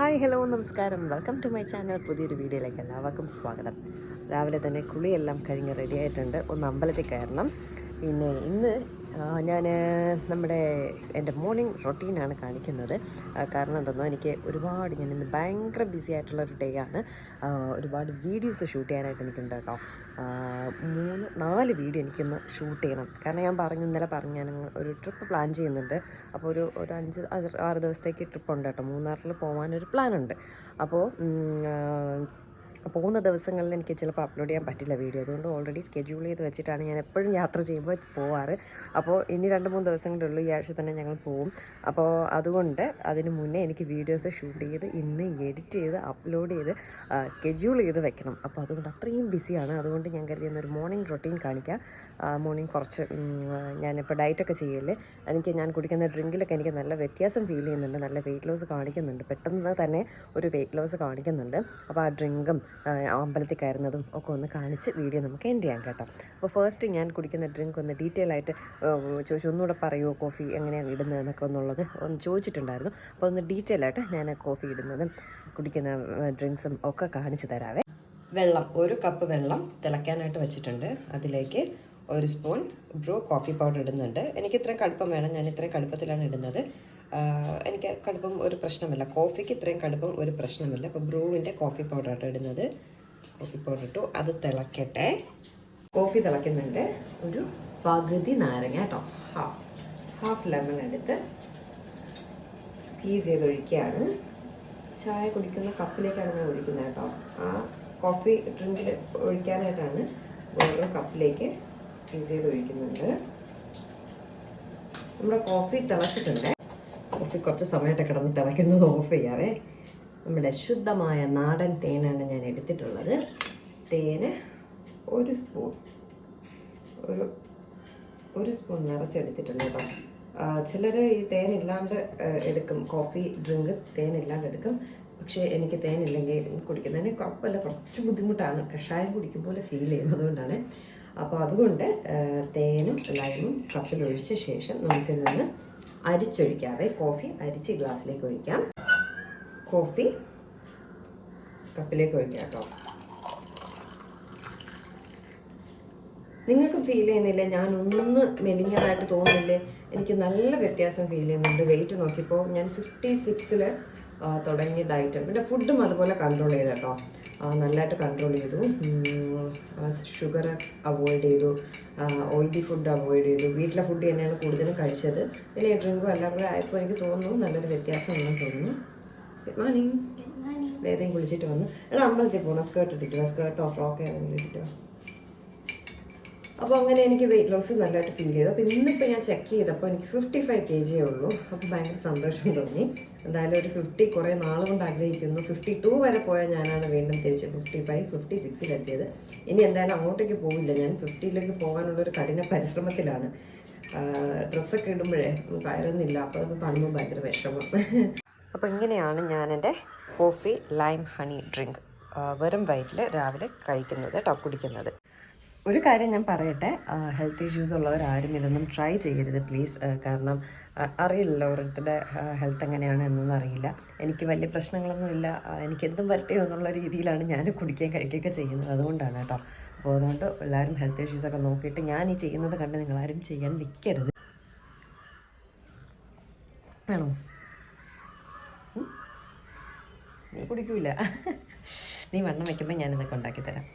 Hi hello നമസ്കാരം. Welcome to my channel പുതിയൊരു വീഡിയോയിലേക്ക് എല്ലാവർക്കും സ്വാഗതം. രാവിലെ തന്നെ കുളിയെല്ലാം കഴിഞ്ഞ് റെഡി ആയിട്ടുണ്ട്. ഒന്ന് അമ്പലത്തിൽ കയറണം. പിന്നെ ഇന്ന് ഞാൻ നമ്മുടെ എന്റെ മോർണിംഗ് റൊട്ടീനാണ് കാണിക്കുന്നത്. കാരണം എന്തെന്നോ എനിക്ക് ഒരുപാട് ഞാൻ ഇന്ന് ഭയങ്കര ബിസി ആയിട്ടുള്ള ഒരു ഡേ ആണ്. ഒരുപാട് വീഡിയോസ് ഷൂട്ട് ചെയ്യാനായിട്ട് എനിക്കുണ്ട് കേട്ടോ. മൂന്ന് നാല് വീഡിയോ എനിക്കിന്ന് ഷൂട്ട് ചെയ്യണം. കാരണം ഞാൻ പറഞ്ഞു ഇന്നലെ പറഞ്ഞു ഞാൻ ഒരു ട്രിപ്പ് പ്ലാൻ ചെയ്യുന്നുണ്ട്. അപ്പോൾ ഒരു ഒരു അഞ്ച് ആറ് ദിവസത്തേക്ക് ട്രിപ്പ് ഉണ്ട് കേട്ടോ. മൂന്നാറിൽ പോകാനൊരു പ്ലാനുണ്ട് അപ്പോൾ പോകുന്ന ദിവസങ്ങളിൽ എനിക്ക് ചിലപ്പോൾ അപ്ലോഡ് ചെയ്യാൻ പറ്റില്ല വീഡിയോ അതുകൊണ്ട് ഓൾറെഡി സ്കെഡ്യൂൾ ചെയ്ത് വെച്ചിട്ടാണ് ഞാൻ എപ്പോഴും യാത്ര ചെയ്യുമ്പോൾ പോവാറ്. അപ്പോൾ ഇനി രണ്ട് മൂന്ന് ദിവസങ്ങളേ ഉള്ളൂ. ഈ ആഴ്ച തന്നെ ഞങ്ങൾ പോവും. അപ്പോൾ അതുകൊണ്ട് അതിന് മുന്നേ എനിക്ക് വീഡിയോസ് ഷൂട്ട് ചെയ്ത് ഇന്ന് എഡിറ്റ് ചെയ്ത് അപ്ലോഡ് ചെയ്ത് സ്കെഡ്യൂൾ ചെയ്ത് വെക്കണം. അപ്പോൾ അതുകൊണ്ട് അത്രയും ബിസിയാണ് അതുകൊണ്ട് ഞാൻ കരുതി ഒരു മോർണിംഗ് റൊട്ടീൻ കാണിക്കാം. മോർണിംഗ് കുറച്ച് ഞാനിപ്പോൾ ഡയറ്റൊക്കെ ചെയ്യല്ലേ എനിക്ക് ഞാൻ കുടിക്കുന്ന ഡ്രിങ്കിലൊക്കെ എനിക്ക് നല്ല വ്യത്യാസം ഫീൽ ചെയ്യുന്നുണ്ട്. നല്ല വെയിറ്റ് ലോസ് കാണിക്കുന്നുണ്ട്. പെട്ടെന്ന് തന്നെ ഒരു വെയിറ്റ് ലോസ് കാണിക്കുന്നുണ്ട്. അപ്പോൾ ആ ഡ്രിങ്കും അമ്പലത്തിൽ കയറുന്നതും ഒക്കെ ഒന്ന് കാണിച്ച് വീഡിയോ നമുക്ക് എൻഡ് ചെയ്യാം കേട്ടോ. അപ്പോൾ ഫസ്റ്റ് ഞാൻ കുടിക്കുന്ന ഡ്രിങ്ക് ഒന്ന് ഡീറ്റെയിൽ ആയിട്ട് ചോദിച്ചു ഒന്നുകൂടെ പറയുമോ കോഫി എങ്ങനെയാണ് ഇടുന്നതെന്നൊക്കെ എന്നുള്ളത് ഒന്ന് ചോദിച്ചിട്ടുണ്ടായിരുന്നു. അപ്പോൾ ഒന്ന് ഡീറ്റെയിൽ ആയിട്ട് ഞാൻ കോഫി ഇടുന്നതും കുടിക്കുന്ന ഡ്രിങ്ക്സും ഒക്കെ കാണിച്ചു തരാവേ. വെള്ളം ഒരു കപ്പ് വെള്ളം തിളയ്ക്കാനായിട്ട് വെച്ചിട്ടുണ്ട്. അതിലേക്ക് ഒരു സ്പൂൺ ബ്രൂ കോഫി പൗഡർ ഇടുന്നുണ്ട്. എനിക്ക് ഇത്രയും കടുപ്പം വേണം ഞാൻ ഇത്രയും കടുപ്പത്തിലാണ് ഇടുന്നത്. എനിക്ക് കടുപ്പം ഒരു പ്രശ്നമില്ല. കോഫിക്ക് ഇത്രയും കടുപ്പം ഒരു പ്രശ്നമില്ല. അപ്പോൾ ബ്രൂവിന്റെ കോഫി പൗഡർ ആയിട്ട് ഇടുന്നത്. കോഫി പൗഡർ ഇട്ടു. അത് തിളക്കട്ടെ. കോഫി തിളയ്ക്കുന്നുണ്ട് ഒരു പകുതി നാരങ്ങ കേട്ടോ. ഹാഫ്. ഹാഫ് ലെമൺ എടുത്ത് സ്ക്വീസ് ചെയ്ത് ഒഴിക്കുകയാണ്. ചായ കുടിക്കുന്ന കപ്പിലേക്കാണ് ഞാൻ ഒഴിക്കുന്നത് കേട്ടോ. ആ കോഫി ഡ്രിങ്കിൽ ഒഴിക്കാനായിട്ടാണ് ഓരോ കപ്പിലേക്ക് സ്ക്വീസ് ചെയ്ത് ഒഴിക്കുന്നുണ്ട്. നമ്മുടെ കോഫി തിളച്ചിട്ടുണ്ട്. കോഫി കുറച്ച് സമയമായിട്ട് കിടന്ന് തിളയ്ക്കുന്നത് ഓഫ് ചെയ്യാവേ. നമ്മുടെ ശുദ്ധമായ നാടൻ തേനാണ് ഞാൻ എടുത്തിട്ടുള്ളത്. തേന് ഒരു സ്പൂൺ ഒരു ഒരു സ്പൂൺ നിറച്ചെടുത്തിട്ടുണ്ട് കേട്ടോ. ചിലർ ഈ തേൻ ഇല്ലാണ്ട് എടുക്കും. കോഫി ഡ്രിങ്ക് തേൻ ഇല്ലാണ്ട് എടുക്കും. പക്ഷേ എനിക്ക് തേൻ ഇല്ലെങ്കിൽ കുടിക്കുന്നതിന് കുഴപ്പമില്ല. കുറച്ച് ബുദ്ധിമുട്ടാണ്. കഷായം കുടിക്കും പോലെ ഫീൽ ചെയ്യും അതുകൊണ്ടാണ് അപ്പോൾ അതുകൊണ്ട് തേനും ലൈമും കപ്പിലൊഴിച്ച ശേഷം നമുക്കിതിൽ നിന്ന് അരിച്ചൊഴിക്കാവേ. കോഫി അരിച്ച് ഗ്ലാസ്സിലേക്ക് ഒഴിക്കാം. കോഫി കപ്പിലേക്ക് ഒഴിക്കാം കേട്ടോ. നിങ്ങൾക്ക് ഫീൽ ചെയ്യുന്നില്ല? ഞാൻ ഒന്ന് മെലിഞ്ഞതായിട്ട് തോന്നുന്നില്ലേ? എനിക്ക് നല്ല വ്യത്യാസം ഫീൽ ചെയ്യുന്നുണ്ട്. വെയിറ്റ് നോക്കിയപ്പോൾ ഞാൻ ഫിഫ്റ്റി സിക്സിൽ തുടങ്ങിയ ഡയറ്റും പിന്നെ ഫുഡും അതുപോലെ കൺട്രോൾ ചെയ്തു കേട്ടോ. ആ, നല്ലതായിട്ട് കൺട്രോൾ ചെയ്തു. ഷുഗർ അവോയ്ഡ് ചെയ്തു. ഓയിലി ഫുഡ് അവോയ്ഡ് ചെയ്തു. വീട്ടിലെ ഫുഡ് തന്നെയാണ് കൂടുതലും കഴിച്ചത്. പിന്നെ ഡ്രിങ്കും എല്ലാം കൂടെ ആയപ്പോൾ എനിക്ക് തോന്നുന്നു നല്ലൊരു വ്യത്യാസം ഉണ്ടെന്ന് തോന്നുന്നു ഗുഡ് മോർണിംഗ് വേദയും കുളിച്ചിട്ട് വന്നു. എടാ അമ്പലത്തിൽ പോകണം സ്കേർട്ട് ഇട്ടിട്ട് സ്കേർട്ടോ ഫ്രോക്കോ ഇട്ടിട്ട് അപ്പോൾ അങ്ങനെ എനിക്ക് വെയിറ്റ് ലോസ് നല്ലതായിട്ട് ഫീൽ ചെയ്തു. അപ്പോൾ ഇന്നിപ്പോൾ ഞാൻ ചെക്ക് ചെയ്തപ്പോൾ എനിക്ക് ഫിഫ്റ്റി ഫൈവ് കെ ജിയേ ഉള്ളൂ. അപ്പോൾ ഭയങ്കര സന്തോഷം തോന്നി. എന്തായാലും ഒരു ഫിഫ്റ്റി കുറേ നാൾ കൊണ്ട് ആഗ്രഹിക്കുന്നു. ഫിഫ്റ്റി ടു വരെ പോയാൽ ഞാനാണ് വീണ്ടും തിരിച്ച് ഫിഫ്റ്റി ഫൈവ് ഫിഫ്റ്റി സിക്സിലെത്തിയത് ഇനി എന്തായാലും അങ്ങോട്ടേക്ക് പോവില്ല. ഞാൻ ഫിഫ്റ്റിയിലേക്ക് പോകാനുള്ള ഒരു കഠിന പരിശ്രമത്തിലാണ്. ഡ്രസ്സൊക്കെ ഇടുമ്പോഴേ കയറുന്നില്ല. അപ്പോൾ അത് കാണുമ്പോൾ ഭയങ്കര വിഷമം. അപ്പോൾ ഇങ്ങനെയാണ് ഞാൻ കോഫി ലൈം ഹണി ഡ്രിങ്ക് വെറും വയറ്റിൽ രാവിലെ കഴിക്കുന്നത് കേട്ടോ കുടിക്കുന്നത്. ഒരു കാര്യം ഞാൻ പറയട്ടെ. ഹെൽത്ത് ഇഷ്യൂസ് ഉള്ളവരാരും ഇതൊന്നും ട്രൈ ചെയ്യരുത്. പ്ലീസ് കാരണം അറിയില്ല ഓരോരുത്തരുടെ ഹെൽത്ത് എങ്ങനെയാണ് എന്നൊന്നും അറിയില്ല. എനിക്ക് വലിയ പ്രശ്നങ്ങളൊന്നുമില്ല എനിക്ക് എന്തും വരട്ടെയോ എന്നുള്ള രീതിയിലാണ് ഞാൻ കുടിക്കുകയും കഴിക്കുകയൊക്കെ ചെയ്യുന്നത് അതുകൊണ്ടാണ് കേട്ടോ. അപ്പോൾ അതുകൊണ്ട് എല്ലാവരും ഹെൽത്ത് ഇഷ്യൂസൊക്കെ നോക്കിയിട്ട് ഞാൻ ഈ ചെയ്യുന്നത് കണ്ട് നിങ്ങളാരും ചെയ്യാൻ നിൽക്കരുത് ആണോ? നീ കുടിക്കൂല. നീ വണ്ണം വയ്ക്കുമ്പോൾ ഞാനിതൊക്കെ ഉണ്ടാക്കി തരാം?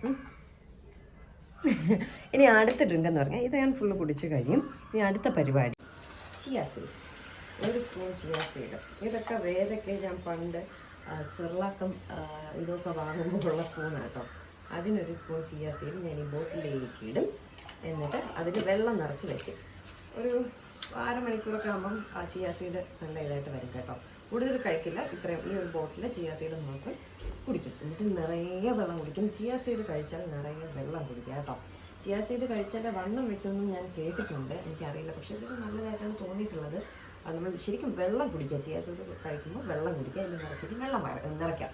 ഇനി അടുത്ത ഡ്രിങ്ക് എന്ന് പറഞ്ഞാൽ ഇത് ഞാൻ ഫുള്ള് കുടിച്ച് കഴിയും. ഇനി അടുത്ത പരിപാടി. ചിയാ സീഡ് ഒരു സ്പൂൺ ചിയാ സീഡ് ഇതൊക്കെ വേദൊക്കെ ഞാൻ പണ്ട് സിർലാക്കം ഇതൊക്കെ വാങ്ങുമ്പോൾ ഉള്ള സ്പൂണാണ് കേട്ടോ അതിനൊരു സ്പൂൺ ചിയാ സീഡ് ഞാൻ ഈ ബോട്ടിലേക്ക് ഇടും. എന്നിട്ട് അതിൽ വെള്ളം നിറച്ച് വയ്ക്കും ഒരു അരമണിക്കൂറൊക്കെ ആകുമ്പം ആ ചിയാ സീഡ് നല്ല ഇതായിട്ട് വരും കേട്ടോ. കൂടുതൽ കഴിക്കില്ല. ഇത്രയും ഈ ഒരു ബോട്ടിൽ ചിയാ സീഡ് മാത്രം കുടിക്കും. എന്നിട്ട് നിറയെ വെള്ളം കുടിക്കും. ചിയാ സീഡ് കഴിച്ചാൽ നിറയെ വെള്ളം കുടിക്കുക കേട്ടോ. ചിയാ സീഡ് കഴിച്ചാൽ വണ്ണം വെക്കുമെന്നും ഞാൻ കേട്ടിട്ടുണ്ട്. എനിക്കറിയില്ല. പക്ഷേ ഇതൊരു നല്ലതായിട്ടാണ് തോന്നിയിട്ടുള്ളത്. അത് നമ്മൾ ശരിക്കും വെള്ളം കുടിക്കുക. ചിയാ സീഡ് കഴിക്കുമ്പോൾ വെള്ളം കുടിക്കുക. എന്ന് നിറച്ചിട്ട് വെള്ളം നിറയ്ക്കാം.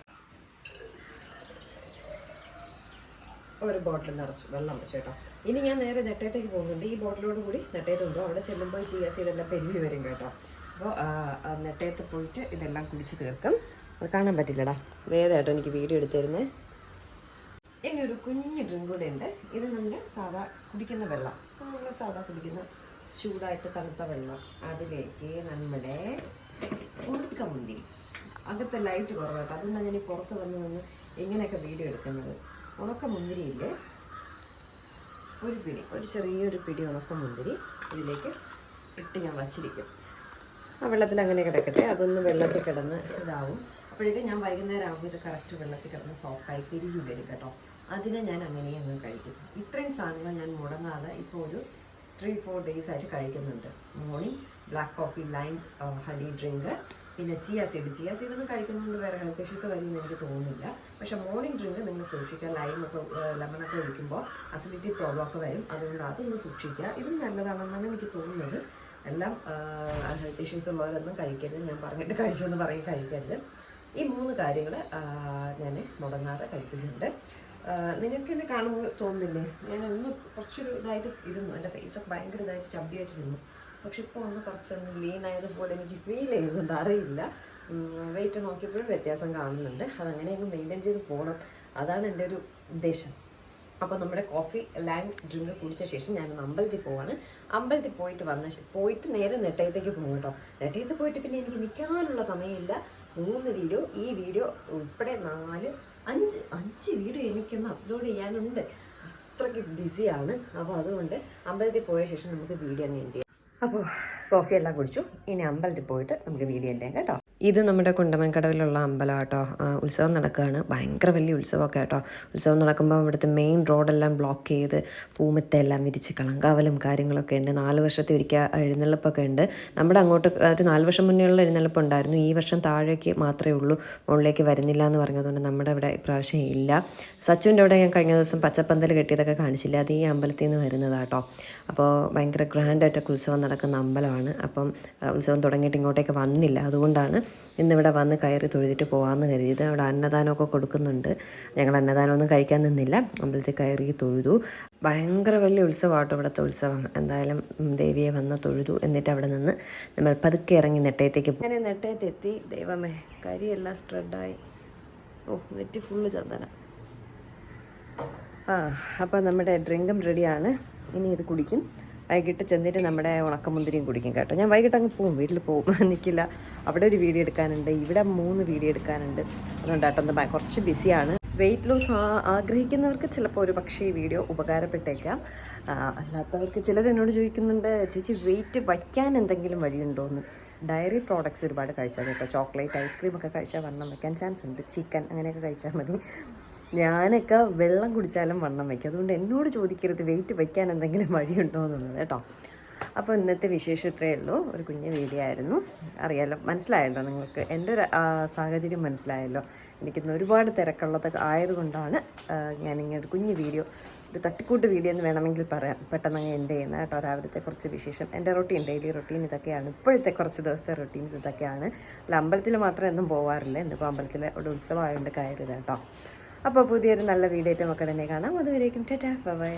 ഒരു ബോട്ടിൽ നിറച്ചു. വെള്ളം വെച്ചു കേട്ടോ. ഇനി ഞാൻ നേരെ നെട്ടയത്തേക്ക് പോകുന്നുണ്ട്. ഈ ബോട്ടിലോട് കൂടി നെട്ടയത്തുണ്ടോ അവിടെ ചെല്ലുമ്പോൾ ചിയാ സീഡ് എല്ലാം പെരുവി വരും കേട്ടോ. അപ്പോൾ നെട്ടയത്ത് പോയിട്ട് ഇതെല്ലാം കുടിച്ച് തീർക്കും. അത് കാണാൻ പറ്റില്ലടാ. വേദമായിട്ടോ എനിക്ക് വീഡിയോ എടുത്തിരുന്നേ. ഇനി ഒരു കുഞ്ഞ് ഡ്രിങ്ക് കൂടെ ഉണ്ട്. ഇത് നമ്മൾ സാധാ കുടിക്കുന്ന വെള്ളം. നമ്മൾ സാധാ കുടിക്കുന്ന ചൂടായിട്ട് തണുത്ത വെള്ളം. അതിലേക്ക് നമ്മുടെ ഉണക്കമുന്തിരി അകത്തെ ലൈറ്റ് കുറവായിട്ട് അതുകൊണ്ടാണ് ഞാൻ പുറത്ത് വന്ന് നിന്ന് ഇങ്ങനെയൊക്കെ വീഡിയോ എടുക്കുന്നത്. ഉണക്കമുന്തിരിയില്ലേ ഒരു പിടി. ഒരു ചെറിയൊരു പിടി ഉണക്കമുന്തിരി ഇതിലേക്ക് ഇട്ട് ഞാൻ വച്ചിരിക്കും. ആ വെള്ളത്തിൽ അങ്ങനെ കിടക്കട്ടെ. അതൊന്ന് വെള്ളത്തിൽ കിടന്ന് ഇതാവും. അപ്പോഴേക്കും ഞാൻ വൈകുന്നേരം ആകുമ്പോൾ ഇത് കറക്റ്റ് വെള്ളത്തിൽ കിടന്ന് സോഫ്റ്റായി പിരിഞ്ഞു വരും കേട്ടോ. അതിനെ ഞാൻ അങ്ങനെ അങ്ങ് കഴിക്കും. ഇത്രയും സാധനങ്ങൾ ഞാൻ മുടങ്ങാതെ ഇപ്പോൾ ഒരു ത്രീ ഫോർ ഡേയ്സ് ആയിട്ട് കഴിക്കുന്നുണ്ട്. Morning black coffee lime honey drink പിന്നെ ചിയ സീഡ് ചിയ സീഡ് ഒന്നും കഴിക്കുന്നതുകൊണ്ട് വേറെ ഹെൽത്ത് ഇഷ്യൂസ് വരുമെന്ന് എനിക്ക് തോന്നുന്നില്ല. പക്ഷേ മോർണിംഗ് ഡ്രിങ്ക് നിങ്ങൾ സൂക്ഷിക്കുക. ലൈമൊക്കെ ലെമണൊക്കെ ഒഴിക്കുമ്പോൾ അസിഡിറ്റി പ്രോബ്ലം ഒക്കെ വരും. അതുകൊണ്ട് അതൊന്ന് സൂക്ഷിക്കുക. ഇതും നല്ലതാണെന്നാണ് എനിക്ക് തോന്നുന്നത്. എല്ലാം ഹെൽത്ത് ഇഷ്യൂസ് ഉള്ളവരൊന്നും കഴിക്കരുത്. ഞാൻ പറഞ്ഞിട്ട് കഴിച്ചു എന്ന് പറയും കഴിക്കരുത്. ഈ മൂന്ന് കാര്യങ്ങൾ ഞാൻ മുടങ്ങാതെ കഴിക്കുന്നുണ്ട്. നിങ്ങൾക്ക് എന്നെ കാണുമ്പോൾ തോന്നുന്നില്ലേ? ഞാൻ ഒന്ന് കുറച്ചൊരു ഇതായിട്ട് ഇരുന്നു. എന്റെ ഫേസൊക്കെ ഭയങ്കര ഇതായിട്ട് ചബ്ബിയായിട്ടിരുന്നു. പക്ഷെ ഇപ്പോൾ ഒന്ന് കുറച്ചൊന്ന് ലീൻ ആയതുപോലെ എനിക്ക് ഫീൽ ചെയ്യുന്നുണ്ട്. അറിയില്ല. വെയിറ്റ് നോക്കിയപ്പോഴും വ്യത്യാസം കാണുന്നുണ്ട്. അതങ്ങനെ മെയിന്റെയിൻ ചെയ്ത് പോകണം അതാണ് എന്റെ ഒരു ഉദ്ദേശം. അപ്പോൾ നമ്മുടെ കോഫി ലൈം ഡ്രിങ്ക് കുടിച്ച ശേഷം ഞാൻ അമ്പലത്തിൽ പോവാണ്. അമ്പലത്തിൽ പോയിട്ട് വന്ന പോയിട്ട് നേരെ നെട്ടയത്തേക്ക് പോകും കേട്ടോ. നെട്ടയത്ത് പോയിട്ട് പിന്നെ എനിക്ക് നിൽക്കാനുള്ള സമയമില്ല. മൂന്ന് വീഡിയോ ഈ വീഡിയോ ഉൾപ്പെടെ നാല് അഞ്ച് അഞ്ച് വീഡിയോ എനിക്കൊന്ന് അപ്ലോഡ് ചെയ്യാനുണ്ട്. അത്രയ്ക്ക് ബിസിയാണ് അപ്പോൾ അതുകൊണ്ട് അമ്പലത്തിൽ പോയ ശേഷം നമുക്ക് വീഡിയോ അങ്ങ് എൻഡ് ചെയ്യാം. അപ്പോൾ കോഫി എല്ലാം കുടിച്ചു. ഇനി അമ്പലത്തിൽ പോയിട്ട് നമുക്ക് വീഡിയോ എല്ലാം കേട്ടോ. ഇത് നമ്മുടെ കുണ്ടമൻകടവിലുള്ള അമ്പലം കേട്ടോ ഉത്സവം നടക്കുകയാണ്. ഭയങ്കര വലിയ ഉത്സവമൊക്കെ കേട്ടോ ഉത്സവം നടക്കുമ്പോൾ ഇവിടുത്തെ മെയിൻ റോഡെല്ലാം ബ്ലോക്ക് ചെയ്ത് പൂമത്തെല്ലാം വിരിച്ച് കളങ്കാവലും കാര്യങ്ങളൊക്കെ ഉണ്ട്. നാല് വർഷത്തെ ഒരിക്കൽ എഴുന്നള്ളിപ്പൊക്കെ ഉണ്ട്. നമ്മുടെ അങ്ങോട്ട് ഒരു നാല് വർഷം മുന്നേയുള്ള എഴുന്നള്ളിപ്പ് ഉണ്ടായിരുന്നു ഈ വർഷം താഴേക്ക് മാത്രമേ ഉള്ളൂ. മുകളിലേക്ക് വരുന്നില്ല എന്ന് പറഞ്ഞതുകൊണ്ട് നമ്മുടെ ഇവിടെ ഇപ്രാവശ്യം ഇല്ല. സച്ചുവിന്റെ അവിടെ ഞാൻ കഴിഞ്ഞ ദിവസം പച്ചപ്പന്തൽ കെട്ടിയതൊക്കെ കാണിച്ചില്ല. അത് ഈ അമ്പലത്തിൽ നിന്ന് വരുന്നതാട്ടോ. അപ്പോൾ ഭയങ്കര ഗ്രാൻഡായിട്ടൊക്കെ ഉത്സവം നടക്കുന്ന അമ്പലമാണ്. അപ്പം ഉത്സവം തുടങ്ങിയിട്ട് ഇങ്ങോട്ടേക്ക് വന്നില്ല. അതുകൊണ്ടാണ് ഇന്നിവിടെ വന്ന് കയറി തൊഴുതിട്ട് പോകാമെന്ന് കരുതിയത്. അവിടെ അന്നദാനമൊക്കെ കൊടുക്കുന്നുണ്ട്. ഞങ്ങൾ അന്നദാനമൊന്നും കഴിക്കാൻ നിന്നില്ല. അമ്പലത്തിൽ കയറി തൊഴുതു. ഭയങ്കര വലിയ ഉത്സവമാട്ടോ ഇവിടുത്തെ ഉത്സവം. എന്തായാലും ദേവിയെ വന്ന് തൊഴുതു എന്നിട്ട് അവിടെ നിന്ന് നമ്മൾ പതുക്കെ ഇറങ്ങി നെട്ടയത്തേക്ക് അങ്ങനെ നെട്ടയത്തെത്തി. ദൈവമേ കരിയെല്ലാം സ്പ്രെഡായി ഓ നെറ്റ് ഫുള്ള് ചന്ദന. ആ അപ്പോൾ നമ്മുടെ ഡ്രിങ്കും റെഡിയാണ്. ഇനി ഇത് കുടിക്കും. വൈകിട്ട് ചെന്നിട്ട് നമ്മുടെ ഉണക്കമുന്തിരിയും കുടിക്കും കേട്ടോ. ഞാൻ വൈകിട്ട് അങ്ങ് പോവും വീട്ടിൽ പോവും. നിൽക്കില്ല അവിടെ ഒരു വീഡിയോ എടുക്കാനുണ്ട് ഇവിടെ മൂന്ന് വീഡിയോ എടുക്കാനുണ്ട്. അതുകൊണ്ട് കേട്ടോ ഒന്ന് കുറച്ച് ബിസിയാണ്. വെയിറ്റ് ലോസ് ആഗ്രഹിക്കുന്നവർക്ക് ചിലപ്പോൾ ഒരു പക്ഷേ ഈ വീഡിയോ ഉപകാരപ്പെട്ടേക്കാം. അല്ലാത്തവർക്ക് ചിലർ എന്നോട് ചോദിക്കുന്നുണ്ട് ചേച്ചി വെയിറ്റ് വയ്ക്കാൻ എന്തെങ്കിലും വഴിയുണ്ടോ എന്ന്? ഡയറി പ്രോഡക്റ്റ്സ് ഒരുപാട് കഴിച്ചാൽ കേട്ടോ. ചോക്ലേറ്റ് ഐസ്ക്രീം ഒക്കെ കഴിച്ചാൽ വണ്ണം വയ്ക്കാൻ ചാൻസ് ഉണ്ട്. ചിക്കൻ അങ്ങനെയൊക്കെ കഴിച്ചാൽ മതി. ഞാനൊക്കെ വെള്ളം കുടിച്ചാലും വണ്ണം വയ്ക്കും. അതുകൊണ്ട് എന്നോട് ചോദിക്കരുത് വെയിറ്റ് വയ്ക്കാൻ എന്തെങ്കിലും വഴിയുണ്ടോ എന്നുള്ളത് കേട്ടോ. അപ്പോൾ ഇന്നത്തെ വിശേഷം ഇത്രയേ ഉള്ളൂ. ഒരു കുഞ്ഞ് വീഡിയോ ആയിരുന്നു. അറിയാലോ മനസ്സിലായല്ലോ നിങ്ങൾക്ക്. എന്റെ ഒരു സാഹചര്യം മനസ്സിലായല്ലോ. എനിക്കിന്ന് ഒരുപാട് തിരക്കുള്ളത് ആയതുകൊണ്ടാണ് ഞാനിങ്ങനെ കുഞ്ഞ് വീഡിയോ ഒരു തട്ടിക്കൂട്ട് വീഡിയോ എന്ന് വേണമെങ്കിൽ പറയാം. പെട്ടെന്ന് അങ്ങ് എന്റെ ചെയ്യുന്ന കേട്ടോ രാവിലത്തെ കുറച്ച് വിശേഷം. എന്റെ റൊട്ടീൻ ഡെയിലി റൊട്ടീൻ ഇതൊക്കെയാണ്. ഇപ്പോഴത്തെ കുറച്ച് ദിവസത്തെ റൊട്ടീൻസ് ഇതൊക്കെയാണ്. അല്ല അമ്പലത്തിൽ മാത്രം എന്നും പോവാറില്ല. എന്നിപ്പോൾ അമ്പലത്തിൽ ഒരു ഉത്സവമായതുകൊണ്ട് കയറിയത് കേട്ടോ. അപ്പോൾ പുതിയൊരു നല്ല വീഡിയോ ആയിട്ട് കാണാം. അതുവരേക്കും ടാറ്റാ. ബൈ.